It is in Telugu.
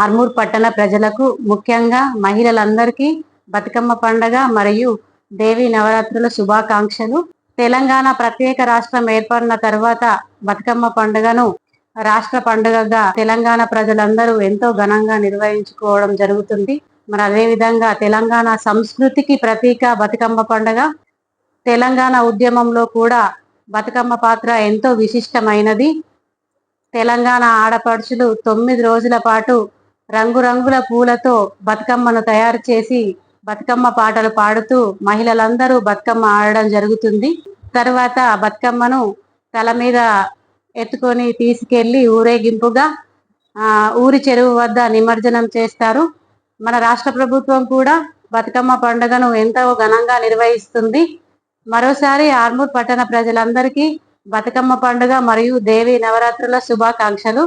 ఆర్మూర్ పట్టణ ప్రజలకు ముఖ్యంగా మహిళలందరికీ బతుకమ్మ పండగ మరియు దేవి నవరాత్రుల శుభాకాంక్షలు. తెలంగాణ ప్రత్యేక రాష్ట్రం ఏర్పడిన తర్వాత బతుకమ్మ పండుగను రాష్ట్ర పండుగగా తెలంగాణ ప్రజలందరూ ఎంతో ఘనంగా నిర్వహించుకోవడం జరుగుతుంది. మరి అదేవిధంగా తెలంగాణ సంస్కృతికి ప్రతీక బతుకమ్మ పండుగ. తెలంగాణ ఉద్యమంలో కూడా బతుకమ్మ పాత్ర ఎంతో విశిష్టమైనది. తెలంగాణ ఆడపడుచులు తొమ్మిది రోజుల పాటు రంగురంగుల పూలతో బతుకమ్మను తయారు చేసి బతుకమ్మ పాటలు పాడుతూ మహిళలందరూ బతుకమ్మ ఆడడం జరుగుతుంది. తర్వాత బతుకమ్మను తల మీద ఎత్తుకొని తీసుకెళ్ళి ఊరేగింపుగా ఊరి చెరువు వద్ద నిమజ్జనం చేస్తారు. మన రాష్ట్ర ప్రభుత్వం కూడా బతుకమ్మ పండుగను ఎంతో ఘనంగా నిర్వహిస్తుంది. మరోసారి ఆర్మూర్ పట్టణ ప్రజలందరికీ బతుకమ్మ పండుగ మరియు దేవి నవరాత్రుల శుభాకాంక్షలు.